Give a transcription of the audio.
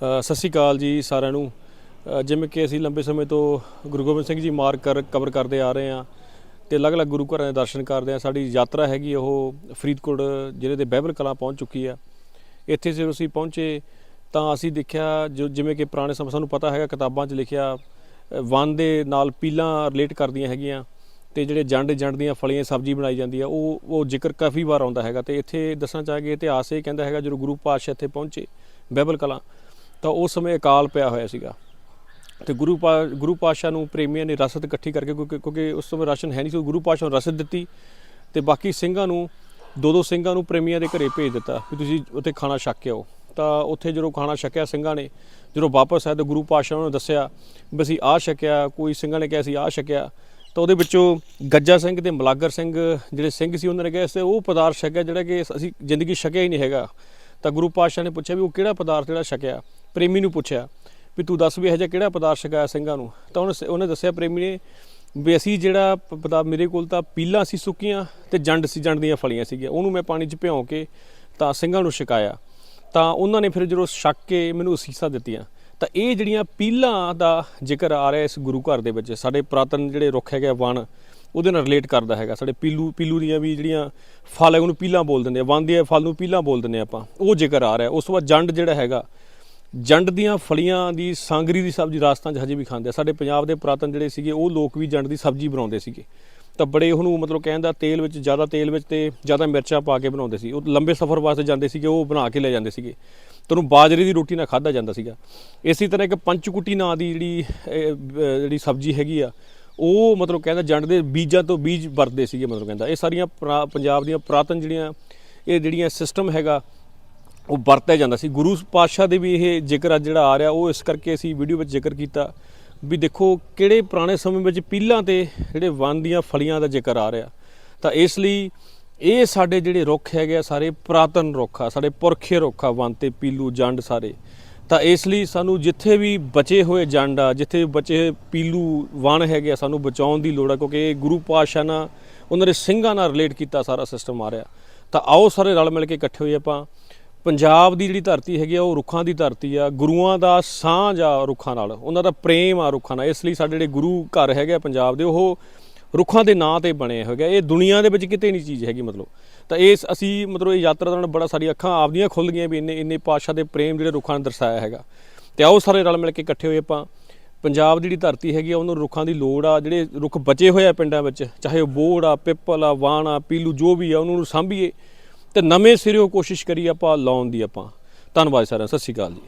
ਸਤਿ ਸ਼੍ਰੀ ਅਕਾਲ ਜੀ ਸਾਰਿਆਂ ਨੂੰ। ਜਿਵੇਂ ਕਿ ਅਸੀਂ ਲੰਬੇ ਸਮੇਂ ਤੋਂ ਗੁਰੂ ਗੋਬਿੰਦ ਸਿੰਘ ਜੀ ਮਾਰਗ ਕਰ ਕਵਰ ਕਰਦੇ ਆ ਰਹੇ ਹਾਂ ਤੇ ਅਲੱਗ-ਅਲੱਗ ਗੁਰੂ ਘਰਾਂ ਦੇ ਦਰਸ਼ਨ ਕਰਦੇ ਆ ਸਾਡੀ ਯਾਤਰਾ ਹੈਗੀ ਉਹ ਫਰੀਦਕੋਟ ਜ਼ਿਲ੍ਹੇ ਦੇ ਬਹਿਬਲ ਕਲਾਂ ਪਹੁੰਚ ਚੁੱਕੀ ਆ। ਇੱਥੇ ਜਦੋਂ ਅਸੀਂ ਪਹੁੰਚੇ ਤਾਂ ਅਸੀਂ ਦੇਖਿਆ ਜੋ ਜਿਵੇਂ ਕਿ ਪੁਰਾਣੇ ਸਮੇਂ ਸਾਨੂੰ ਪਤਾ ਹੈਗਾ ਕਿਤਾਬਾਂ 'ਚ ਲਿਖਿਆ ਅ, ਵਨ ਦੇ ਨਾਲ ਪੀਲਾਂ ਰਿਲੇਟ ਕਰਦੀਆਂ ਹੈਗੀਆਂ ਤੇ ਜਿਹੜੇ ਜੰਡ ਜੰਡ ਦੀਆਂ ਫਲੀਆਂ ਸਬਜ਼ੀ ਬਣਾਈ ਜਾਂਦੀ ਆ ਉਹ ਉਹ ਜ਼ਿਕਰ ਕਾਫੀ ਵਾਰ ਆਉਂਦਾ ਹੈਗਾ। ਤੇ ਇੱਥੇ ਦੱਸਣਾ ਚਾਹਾਂਗੇ ਇਤਿਹਾਸ ਇਹ ਕਹਿੰਦਾ ਹੈਗਾ ਜਦੋਂ ਗੁਰੂ ਪਾਤਸ਼ਾਹ ਇੱਥੇ ਪਹੁੰਚੇ ਬਹਿਬਲ ਕਲਾਂ ਤਾਂ ਉਸ ਸਮੇਂ ਅਕਾਲ ਪਿਆ ਹੋਇਆ ਸੀਗਾ। ਤੇ ਗੁਰੂ ਪਾ, ਗੁਰੂ ਪਾਤਸ਼ਾਹ ਨੂੰ ਪ੍ਰੇਮੀਆਂ ਨੇ ਰਸਦ ਇਕੱਠੀ ਕਰਕੇ ਕਿਉਂਕਿ ਕਿਉਂਕਿ ਉਸ ਸਮੇਂ ਰਾਸ਼ਨ ਹੈ ਨਹੀਂ ਸੀ ਗੁਰੂ ਪਾਤਸ਼ਾਹ ਨੂੰ ਰਸਦ ਦਿੱਤੀ ਤੇ ਬਾਕੀ ਸਿੰਘਾਂ ਨੂੰ, ਦੋ ਦੋ ਸਿੰਘਾਂ ਨੂੰ ਪ੍ਰੇਮੀਆਂ ਦੇ ਘਰੇ ਭੇਜ ਦਿੱਤਾ ਵੀ ਤੁਸੀਂ ਉੱਥੇ ਖਾਣਾ ਛੱਕ ਕੇ ਆਓ। ਤਾਂ ਉੱਥੇ ਜਦੋਂ ਖਾਣਾ ਛਕਿਆ ਸਿੰਘਾਂ ਨੇ, ਜਦੋਂ ਵਾਪਸ ਆਏ ਤਾਂ ਗੁਰੂ ਪਾਤਸ਼ਾਹ ਨੂੰ ਦੱਸਿਆ ਵੀ ਅਸੀਂ ਆਹ ਛਕਿਆ, ਕੋਈ ਸਿੰਘਾਂ ਨੇ ਕਿਹਾ ਸੀ ਆਹ ਛਕਿਆ। ਤਾਂ ਉਹਦੇ ਵਿੱਚੋਂ ਗੱਜਾ ਸਿੰਘ ਤੇ ਮਲਾਗਰ ਸਿੰਘ ਜਿਹੜੇ ਸਿੰਘ ਸੀ, ਉਹਨਾਂ ਨੇ ਕਿਹਾ ਸੀ ਉਹ ਪਦਾਰਥ ਛਕਿਆ ਜਿਹੜਾ ਕਿ ਅਸੀਂ ਜ਼ਿੰਦਗੀ ਛਕਿਆ ਹੀ ਨਹੀਂ ਹੈਗਾ। ਤਾਂ ਗੁਰੂ ਪਾਤਸ਼ਾਹ ਨੇ ਪੁੱਛਿਆ ਵੀ ਉਹ ਕਿਹੜਾ ਪਦਾਰਥ ਜਿਹੜਾ ਛਕਿਆ? ਪ੍ਰੇਮੀ ਨੂੰ ਪੁੱਛਿਆ ਵੀ ਤੂੰ ਦੱਸ ਵੀ ਇਹ ਜਿਹਾ ਕਿਹੜਾ ਪਦਾਰਥ ਛਕਾਇਆ ਸਿੰਘਾਂ ਨੂੰ? ਤਾਂ ਉਹਨੇ ਉਹਨੇ ਦੱਸਿਆ ਪ੍ਰੇਮੀ ਨੇ ਵੀ ਅਸੀਂ ਜਿਹੜਾ ਪਤਾ ਮੇਰੇ ਕੋਲ ਤਾਂ ਪੀਲਾਂ ਸੀ ਸੁੱਕੀਆਂ ਤੇ ਜੰਡ ਸੀ, ਜੰਡ ਦੀਆਂ ਫਲੀਆਂ ਸੀਗੀਆਂ। ਉਹਨੂੰ ਮੈਂ ਪਾਣੀ 'ਚ ਭਿਉਂ ਕੇ ਤਾਂ ਸਿੰਘਾਂ ਨੂੰ ਛਕਾਇਆ। ਤਾਂ ਉਹਨਾਂ ਨੇ ਫਿਰ ਜਦੋਂ ਛਕ ਕੇ ਮੈਨੂੰ ਅਸੀਸਾਂ ਦਿੱਤੀਆਂ, ਤਾਂ ਇਹ ਜਿਹੜੀਆਂ ਪੀਲਾਂ ਦਾ ਜ਼ਿਕਰ ਆ ਰਿਹਾ ਇਸ ਗੁਰੂ ਘਰ ਦੇ ਵਿੱਚ, ਸਾਡੇ ਪੁਰਾਤਨ ਜਿਹੜੇ ਰੁੱਖ ਹੈਗੇ ਵਣ ਉਹਦੇ ਨਾਲ ਰਿਲੇਟ ਕਰਦਾ ਹੈਗਾ, ਸਾਡੇ ਪੀਲੂ ਪੀਲੂ ਦੀਆਂ ਵੀ ਜਿਹੜੀਆਂ ਫਲ ਹੈ ਉਹਨੂੰ ਪੀਲਾਂ ਬੋਲ ਦਿੰਦੇ ਆ ਵਣ ਦੇ ਫਲ ਨੂੰ ਪੀਲਾਂ ਬੋਲ ਦਿੰਦੇ ਆ ਆਪਾਂ, ਉਹ ਜ਼ਿਕਰ ਆ ਰਿਹਾ, ਉਸ ਤੋਂ ਬਾਅਦ ਜੰਡ ਜਿਹੜਾ ਹੈਗਾ, ਜੰਡ ਦੀਆਂ ਫਲੀਆਂ ਦੀ ਸਾਂਗਰੀ ਦੀ ਸਬਜ਼ੀ ਰਾਜਸਥਾਨ 'ਚ ਹਜੇ ਵੀ ਖਾਂਦੇ ਆ, ਸਾਡੇ ਪੰਜਾਬ ਦੇ ਪੁਰਾਤਨ ਜਿਹੜੇ ਸੀਗੇ, ਉਹ ਲੋਕ ਵੀ ਜੰਡ ਦੀ ਸਬਜ਼ੀ ਬਣਾਉਂਦੇ ਸੀਗੇ, ਤਾਂ ਬੜੇ ਉਹਨੂੰ ਮਤਲਬ ਕਹਿੰਦਾ ਤੇਲ ਵਿੱਚ, ਜ਼ਿਆਦਾ ਤੇਲ ਵਿੱਚ ਤੇ ਜ਼ਿਆਦਾ ਮਿਰਚਾਂ ਪਾ ਕੇ ਬਣਾਉਂਦੇ ਸੀ, ਉਹ ਲੰਬੇ ਸਫ਼ਰ ਵਾਸਤੇ ਜਾਂਦੇ ਸੀਗੇ, ਉਹ ਬਣਾ ਕੇ ਲੈ ਜਾਂਦੇ ਸੀਗੇ, ਤੇ ਉਹਨੂੰ ਬਾਜਰੇ ਦੀ ਰੋਟੀ ਨਾਲ ਖਾਧਾ ਜਾਂਦਾ ਸੀਗਾ, ਇਸੇ ਤਰ੍ਹਾਂ ਇੱਕ ਪੰਚਕੁਟੀ ਨਾਂ ਦੀ ਜਿਹੜੀ ਜਿਹੜੀ ਸਬਜ਼ੀ ਹੈਗੀ ਆ ਉਹ ਮਤਲਬ ਕਹਿੰਦਾ ਜੰਡ ਦੇ ਬੀਜਾਂ ਤੋਂ ਬੀਜ ਵਰਤਦੇ ਸੀਗੇ ਮਤਲਬ ਕਹਿੰਦਾ। ਇਹ ਸਾਰੀਆਂ ਪੁਰਾ- ਪੰਜਾਬ ਦੀਆਂ ਪੁਰਾਤਨ ਜਿਹੜੀਆਂ, ਇਹ ਜਿਹੜੀਆਂ ਸਿਸਟਮ ਹੈਗਾ, ਉਹ ਵਰਤਿਆ ਜਾਂਦਾ ਸੀ। ਗੁਰੂ ਪਾਤਸ਼ਾਹ ਦੇ ਵੀ ਇਹ ਜ਼ਿਕਰ ਅੱਜ ਜਿਹੜਾ ਆ ਰਿਹਾ, ਉਹ ਇਸ ਕਰਕੇ ਅਸੀਂ ਵੀਡੀਓ ਵਿੱਚ ਜ਼ਿਕਰ ਕੀਤਾ ਵੀ ਦੇਖੋ ਕਿਹੜੇ ਪੁਰਾਣੇ ਸਮੇਂ ਵਿੱਚ ਪੀਲਾਂ ਤੇ ਜਿਹੜੇ ਵਨ ਦੀਆਂ ਫਲੀਆਂ ਦਾ ਜ਼ਿਕਰ ਆ ਰਿਹਾ। ਤਾਂ ਇਸ ਲਈ ਇਹ ਸਾਡੇ ਜਿਹੜੇ ਰੁੱਖ ਹੈਗੇ ਆ, ਸਾਰੇ ਪੁਰਾਤਨ ਰੁੱਖ ਆ, ਸਾਡੇ ਪੁਰਖੇ ਰੁੱਖ ਆ ਵਨ ਤੇ ਪੀਲੂ ਜੰਡ ਸਾਰੇ। ਤਾਂ ਇਸ ਲਈ ਸਾਨੂੰ ਜਿੱਥੇ ਵੀ ਬਚੇ ਹੋਏ ਜੰਡ ਆ, ਜਿੱਥੇ ਬਚੇ ਹੋਏ ਪੀਲੂ ਵਣ ਹੈਗੇ ਆ, ਸਾਨੂੰ ਬਚਾਉਣ ਦੀ ਲੋੜ ਆ, ਕਿਉਂਕਿ ਇਹ ਗੁਰੂ ਪਾਤਸ਼ਾਹ ਨਾਲ, ਉਹਨਾਂ ਦੇ ਸਿੰਘਾਂ ਨਾਲ ਰਿਲੇਟ ਕੀਤਾ ਸਾਰਾ ਸਿਸਟਮ ਆ ਰਿਹਾ। ਤਾਂ ਆਓ ਸਾਰੇ ਰਲ ਮਿਲ ਕੇ ਇਕੱਠੇ ਹੋਈਏ ਆਪਾਂ। ਪੰਜਾਬ ਦੀ ਜਿਹੜੀ ਧਰਤੀ ਹੈਗੀ ਆ, ਉਹ ਰੁੱਖਾਂ ਦੀ ਧਰਤੀ ਆ। ਗੁਰੂਆਂ ਦਾ ਸਾਂਝ ਆ ਰੁੱਖਾਂ ਨਾਲ, ਉਹਨਾਂ ਦਾ ਪ੍ਰੇਮ ਆ ਰੁੱਖਾਂ ਨਾਲ। ਇਸ ਲਈ ਸਾਡੇ ਜਿਹੜੇ ਗੁਰੂ ਘਰ ਹੈਗੇ ਆ ਪੰਜਾਬ ਦੇ, ਉਹ ਰੁੱਖਾਂ ਦੇ ਨਾਂ ਤੇ ਬਣੇ ਹੋਏ ਇਹ ਦੁਨੀਆ ਦੇ ਵਿੱਚ ਕਿਤੇ ਨਹੀਂ ਚੀਜ਼ ਹੈਗੀ ਮਤਲਬ। ਤਾਂ ਇਸ ਅਸੀਂ ਮਤਲਬ ਇਹ ਯਾਤਰਾ ਦੌਰਾਨ ਬੜਾ ਸਾਡੀ ਅੱਖਾਂ ਆਪਦੀਆਂ ਖੁੱਲ ਗਈਆਂ ਵੀ ਇੰਨੇ ਇੰਨੇ ਪਾਤਸ਼ਾਹ ਦੇ ਪ੍ਰੇਮ ਜਿਹੜੇ ਰੁੱਖਾਂ ਨੇ ਦਰਸਾਇਆ ਹੈਗਾ। ਤੇ ਆਓ ਸਾਰੇ ਰਲ ਮਿਲ ਕੇ ਇਕੱਠੇ ਹੋਏ ਆਪਾਂ। ਪੰਜਾਬ ਦੀ ਜਿਹੜੀ ਧਰਤੀ ਹੈਗੀ ਆ, ਉਹਨੂੰ ਰੁੱਖਾਂ ਦੀ ਲੋੜ ਆ, ਜਿਹੜੇ ਰੁੱਖ ਬਚੇ ਹੋਏ ਆ ਪਿੰਡਾਂ ਵਿੱਚ, ਚਾਹੇ ਉਹ ਬੋੜ ਆ, ਪਿੱਪਲ ਆ, ਵਾਣ ਆ, ਪੀਲੂ ਜੋ ਵੀ ਆ, ਉਹਨੂੰ ਸਾਂਭੀਏ। ਤੇ ਨਵੇਂ ਸਿਰਿਓਂ ਕੋਸ਼ਿਸ਼ ਕਰੀਏ ਆਪਾਂ ਲਾਉਣ ਦੀ ਆਪਾਂ। ਧੰਨਵਾਦ ਸਾਰਿਆਂ ਦਾ। ਸਤਿ ਸ਼੍ਰੀ ਅਕਾਲ ਜੀ।